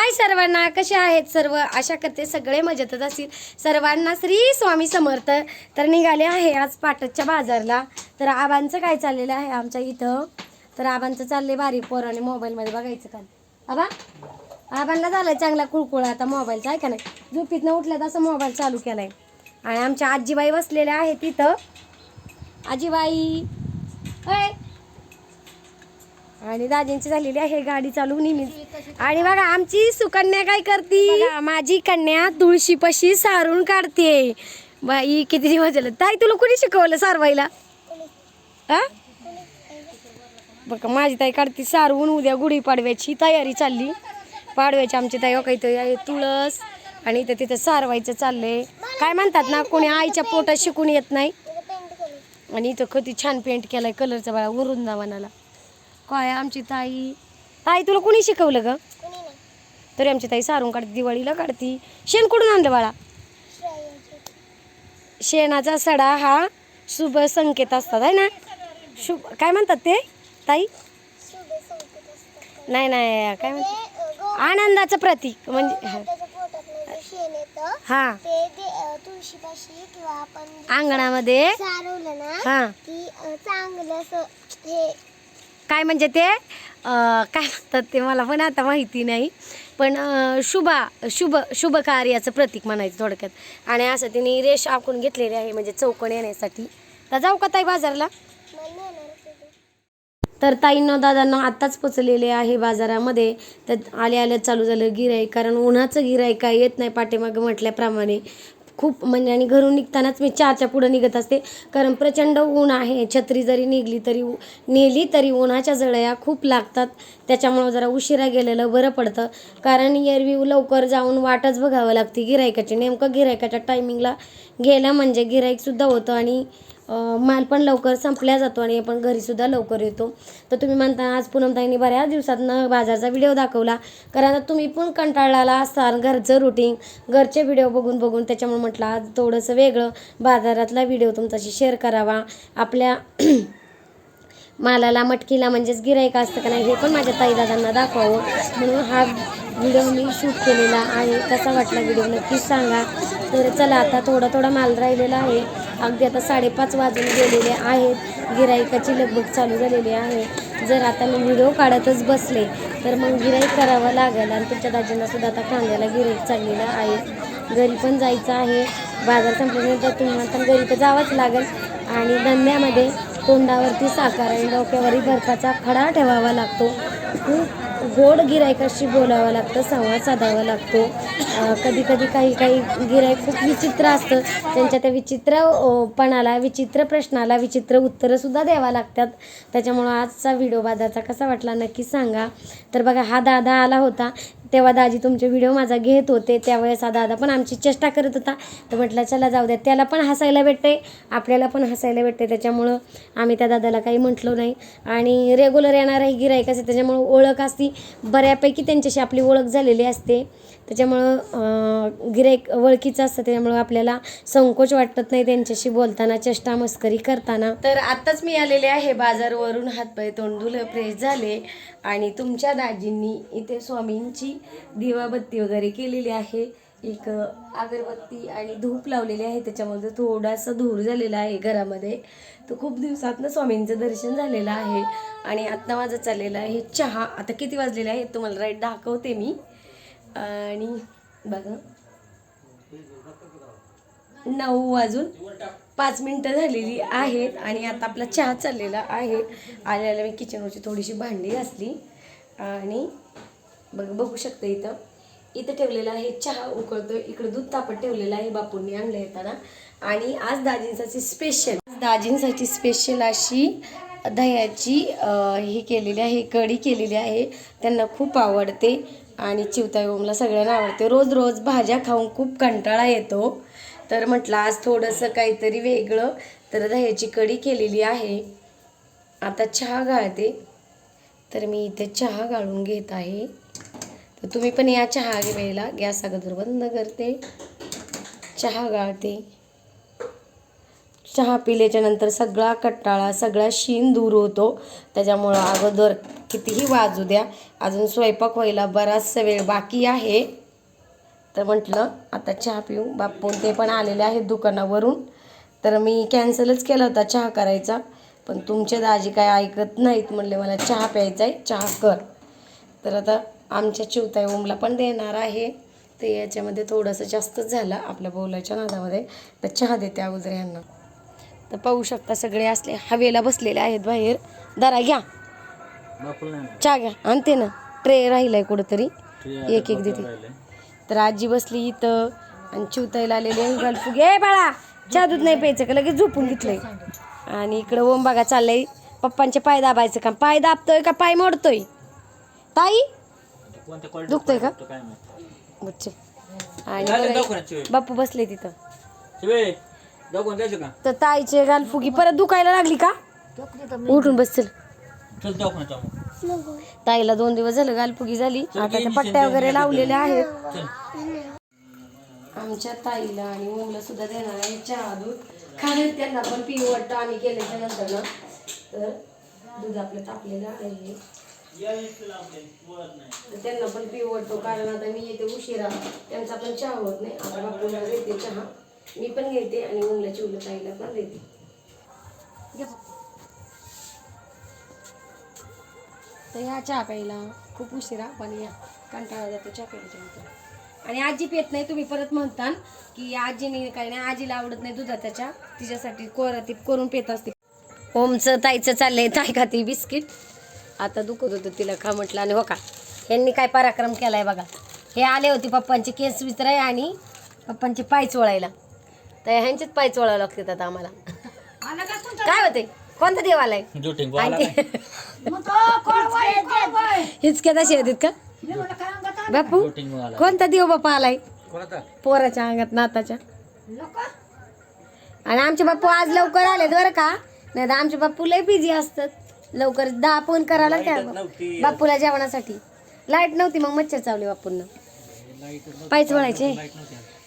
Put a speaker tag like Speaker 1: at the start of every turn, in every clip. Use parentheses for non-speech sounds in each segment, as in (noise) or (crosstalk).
Speaker 1: हाय सर्वांना कसे आहेत सर्व? आशा करते सगळे मजेतच असतील. सर्वांना श्री स्वामी समर्थ. तर निघाले आहे आज पाटतच्या बाजारला. तर आबांचं काय चाललेलं आहे आमच्या इथं? तर आबांचं चालले भारी पोराने मोबाईलमध्ये बघायचं का आबा आबांना झालं चांगला कुळकुळ आता मोबाईलचा आहे का नाही? झोपीतनं उठल्यात असं मोबाईल चालू केला आहे आणि आमच्या आजीबाई बसलेल्या आहेत तिथं आजीबाई अय आणि दाजींची झालेली आहे गाडी चालू नेहमीच. आणि बघा आमची सुकन्या काय करते? माझी कन्या तुळशीपाशी सारून काढते. बाई किती दिवस झाले? ताई तुला कुणी शिकवलं सारवायला हा? बघा माझी ताई काढते सारवून उद्या गुढीपाडव्याची तयारी चालली. पाडव्याची आमची ताई हो काहीतरी आहे तुळस. आणि इथं तिथं सारवायचं चाललंय. काय म्हणतात ना कोणी आईच्या पोटात शिकून येत नाही. आणि इथं कधी छान पेंट केलाय कलरचा बाळा वृंदावनाला. काय आमची ताई? ताई तुला कोणी शिकवलं ग? तरी आमची ताई सारून काढते दिवाळीला काढती. शेण कुठून आणलं बाळा? शेणाचा सडा हा शुभ संकेत असतात आहे ना? शुभ काय म्हणतात ते ताई? नाही नाही काय म्हणतात? आनंदाचं प्रतीक म्हणजे हा.
Speaker 2: तुळशीपाशी किंवा आपण
Speaker 1: अंगणामध्ये. हा.
Speaker 2: चांगलं हे
Speaker 1: काय म्हणजे ते काय म्हणतात ते मला पण आता माहिती नाही. पण शुभा शुभ शुभ कार्याचं प्रतीक म्हणायचं थोडक्यात. आणि असं तिने रेष आखून घेतलेली आहे म्हणजे चौकण येण्यासाठी. तर जाऊ का ताई बाजारला? तर ताईंनो दादांनो आत्ताच पोचलेले आहे बाजारामध्ये. तर आले आल्या चालू झालं गिराईक कारण उन्हाचं गिराईक काय येत नाही पाठीमागं म्हटल्याप्रमाणे. खूप म्हणजे आणि घरून निघतानाच मी चारच्या पुढं निघत असते. कारण प्रचंड ऊन आहे. छत्री जरी निघली तरी नेली तरी उन्हाच्या जळया खूप लागतात. त्याच्यामुळं जरा उशिरा गेलेलं बरं पडतं. कारण एरवी लवकर जाऊन वाटच बघावं लागते गिरायकाची नेमकं गिरायकाच्या टायमिंगला गेलं म्हणजे गिराईकसुद्धा होतं आणि माल पण लवकर संपल्या जातो आणि आपण घरीसुद्धा लवकर येतो. तर तुम्ही म्हणता आज पूनमताईंनी बऱ्याच दिवसातनं बाजारचा व्हिडिओ दाखवला. कारण आता तुम्ही पण कंटाळलेला असाल घरचं रुटीन घरचे व्हिडिओ बघून बघून. त्याच्यामुळे म्हटलं आज थोडंसं वेगळं बाजारातला व्हिडिओ तुमच्याशी शेअर करावा. आपल्या मालाला मटकीला म्हणजेच गिरायक असतं का नाही हे पण माझ्या ताईदादांना दाखवावं. म्हणून हा व्हिडिओ मी शूट केलेला आहे. कसा वाटला व्हिडिओ नक्कीच सांगा. तर चला आता थोडा थोडा माल राहिलेला आहे. अगदी आता साडेपाच वाजून गेलेले आहेत. गिरायकाची लगबग चालू झालेली आहे. जर आता मी व्हिडिओ काढतच बसले तर मग गिराईक करावं लागेल. आणि तुमच्या दाजींनासुद्धा आता कांद्याला गिराईक चाललेलं आहे. घरी पण जायचं आहे. बाजार संपल्यानंतर तुम्हाला पण घरी तर जावंच लागेल. आणि धंद्यामध्ये तोंडावरती साखर आणि डोक्यावरही बर्फाचा खडा ठेवावा लागतो. खूप गोड गिरायकाशी बोलावं लागतं संवाद साधावा लागतो. कधी कधी काही काही गिरायक खूप विचित्र असतं. त्यांच्या त्या विचित्र पणाला विचित्र प्रश्नाला विचित्र उत्तरंसुद्धा द्यावा लागतात. त्याच्यामुळं आजचा व्हिडिओ बाजाचा कसा वाटला नक्की सांगा. तर बघा हा दादा आला होता. तेव्हा दाजी तुमचे व्हिडिओ माझा घेत होते. त्यावेळेस हा दादा पण आमची चेष्टा करत होता. तर म्हटलं चला जाऊ द्या. त्याला पण हसायला भेटते आपल्याला पण हसायला भेटते त्याच्यामुळं आम्ही त्या दादाला काही म्हटलो नाही. आणि रेग्युलर येणाराही गिरायक असते त्याच्यामुळं ओळख असती. बऱ्यापैकी त्यांच्याशी आपली ओळख झालेली असते. त्याच्यामुळं गिरेक ओळखीचं असतं त्याच्यामुळं आपल्याला संकोच वाटत नाही त्यांच्याशी बोलताना चेष्टा मस्करी करताना. तर आत्ताच मी आलेले आहे बाजारवरून हातपाय तोंडुल फ्रेश झाले. आणि तुमच्या दाजींनी इथे स्वामींची दिवाबत्ती वगैरे केलेली आहे. एक अगरबत्ती आणि धूप लावलेली आहे. त्याच्यामध्ये थोडासा धूर झालेला आहे घरामध्ये. तर खूप दिवसातनं स्वामींचं दर्शन झालेलं आहे. आणि आत्ता माझं चाललेलं आहे चहा. आता किती वाजलेले आहे तुम्हाला राईट दाखवते मी. आणि बघा. नऊ वाजून पाच मिनटं झालेली आहेत आणि आता आपला चहा चाललेला आहे. आल्याला मी किचनवरची थोडीशी भांडी घासली. आणि बघ बघू शकता इथं. इथं ठेवलेलं आहे चहा उकळतो इकडं दूध तापत ठेवलेलं आहे बापूंनी आणलं येताना. आणि आज दाजींसाठी स्पेशल दाजींसाठी स्पेशल अशी दह्याची हे केलेली आहे कढी केलेली आहे. त्यांना खूप आवडते. आणि चिवताई ओमला सगळ्यांना आवडते. रोज रोज भाज्या खाऊन खूप कंटाळा येतो. तर म्हटलं आज थोडंसं काहीतरी वेगळं. तर दह्याची कढी केलेली आहे. आता चहा गाळते. तर मी इथे चहा गाळून घेत आहे. तर तुम्ही पण या चहा वेळेला. गॅस अगोदर बंद करते. चहा गाळते. चहा पिल्याच्यानंतर सगळा कट्टाळा सगळा शीन दूर होतो. त्याच्यामुळं अगोदर कितीही वाजू द्या अजून स्वयंपाक व्हायला बराचसा वेळ बाकी आहे. तर म्हटलं आता चहा पिऊ. बापून ते पण आलेले आहेत दुकानावरून. तर मी कॅन्सलच केला होता चहा करायचा. पण तुमचे दाजी काय ऐकत नाहीत म्हणले मला चहा प्यायचा आहे चहा कर. तर आता आमच्या चिवताई ओमला पण देणार आहे. ते याच्यामध्ये थोडंसं जास्तच झालं आपल्या बोलायच्या नादामध्ये. तर चहा देते अगोदर यांना. तर पाहू शकता सगळे असले हवेला बसलेले आहेत बाहेर. दरा घ्या. चहा घ्या. आणते ना. ट्रे राहिलाय कुठंतरी. एक एक देते. तर आजी बसली इथं आणि चिवताईला आलेली गलफू घे बाळा. चहा दूध नाही प्यायचं का? लगेच झोपून घेतलंय. आणि इकडं ओम बघा चाललंय. पप्पांचे पाय दाबायचं का पाय दाबतोय का? पाय मोडतोय. ताई? दुखतोय का? बच्चे. आणि बघा, बापू बसले तिथं.
Speaker 3: का?
Speaker 1: तर ताईचे गालफुगी परत दुखायला लागली का? उठून बस चल.
Speaker 3: चल दाखवून
Speaker 1: ताईला दोन दिवस झालं गालफुगी झाली. आता त्या पट्ट्या वगैरे लावलेल्या आहेत. आमच्या ताईला आणि मुलं सुद्धा देणार आहे चहा दूध. खाण्यात त्यांना पण पिऊ वाटतं आम्ही केल्याच्यानंतर ना. तर दूध आपलं तापलेलं आहे. तर त्यांना पण पिऊ वाटतो. कारण आता मी येते उशिरा. त्यांचा पण चहा होत नाही. आता बापूला देते चहा. मी पण घेते आणि मुलाची उलट आईला पण देते. तर ह्या चहा प्यायला खूप उशिरा पण या कंटाळा जातो चहा प्यायच्या नंतर आणि आजी पेत नाही तुम्ही परत म्हणता की आजीने काही नाही आजीला आवडत नाही दुधाचा चहा. तिच्यासाठी कोर ती करून पेत असते. ओमचं ताईचं चाललंय ताई का ती बिस्किट. आता दुखत होतं तिला खा म्हटलं आणि हो का. यांनी काय पराक्रम केलाय बघा. हे आले होते पप्पांचे केस विचराय आणि पप्पांचे पाय चोळायला. तर ह्यांचेच पाय चोळावं लागतात आता आम्हाला. काय होते कोणता देव आलाय
Speaker 3: जुटिंग
Speaker 1: हिचक्यात अशी येतात का? बापू कोणता देव बापा आलाय? पोराच्या अंगात नाताच्या. आणि आमचे बाप्पू आज लवकर आले बरं का? नाही तर आमचे बाप्पू लय बिझी असतात. लवकर दहा फोन करायला त्या बाप्पूला जेवणासाठी. लाइट नव्हती मग मच्छर चावले बाप्पूंना पाय चोळायचे.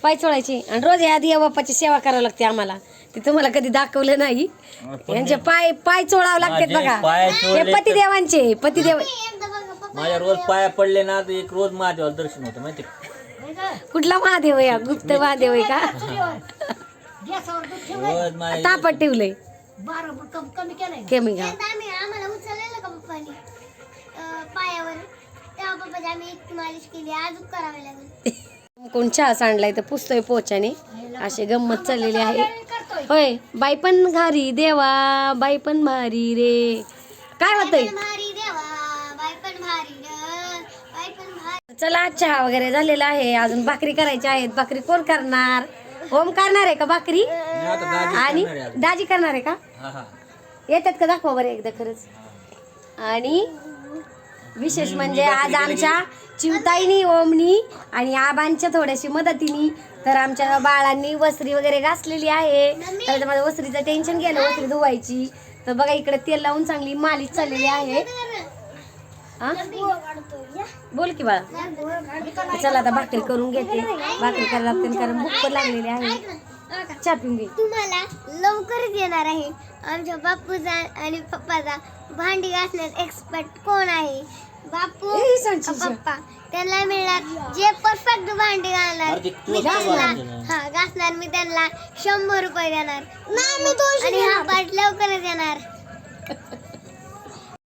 Speaker 1: पाय चोळायचे. आणि रोज या दिया बाप्पाची सेवा करावी लागते आम्हाला. ते तुम्हाला कधी दाखवलं नाही. यांचे पाय पाय चोळावं लागतात
Speaker 3: माझे
Speaker 1: बघा.
Speaker 3: पाय
Speaker 1: हे
Speaker 3: तर-
Speaker 1: पतिदेवांचे पतिदेव
Speaker 3: माझ्या रोज पाया पडले ना तर एक रोज महादेवाला दर्शन होतं माहिती का?
Speaker 1: कुठला महादेव आहे हा? गुप्त महादेव आहे का?
Speaker 3: रोज माझ्या
Speaker 1: तापट ठेवलंय. कमी घ्या
Speaker 2: एकदा आम्ही आम्हाला उचललेलं का पप्पानी? पायावर. तेव्हा पप्पाची आम्ही इतकी मालिश केली अजून करावी लागेल.
Speaker 1: कोण चहा सांडलाय तर पुसतोय पोचाने असे गंमत चाललेली आहे. होय बाई पण घारी देवा बाई पण भारी रे. काय होतंय?
Speaker 2: भारी
Speaker 1: चला चहा वगैरे झालेला आहे. अजून भाकरी करायची आहेत. भाकरी कोण करणार? ओम करणार आहे का भाकरी? आणि. दाजी करणार आहे का? येतात का दाखवा बरं एकदा खरंच. आणि विशेष म्हणजे आज आमच्या चिवताईनी ओमनी आणि आबांच्या थोड्याशी मदतीने तर आमच्या बाळांनी वस्त्री वगैरे घासलेली आहे. तर माझं वस्त्रीचं टेन्शन गेलं वस्त्री धुवायची. तर बघा इकडे तेल लावून चांगली मालिश चाललेली आहे. बोल की बाळा. चला आता भाकरी करून घेते. भाकरी करायला लागते कारण भूक पण लागलेली आहे. चापून घे.
Speaker 2: तुम्हाला लवकरच येणार आहे. आमच्या बापूचा आणि पप्पाचा भांडी घासण्यात एक्सपर्ट कोण आहे? बापू
Speaker 1: ए, सांगशील
Speaker 2: का पप्पा त्यांना मिळणार जे परफेक्ट भांडी घालणार
Speaker 3: अरे ते
Speaker 2: मी घासणार. हा घासणार मी त्यांना शंभर रुपये देणार. आणि हा पाठ लवकरच येणार. (laughs)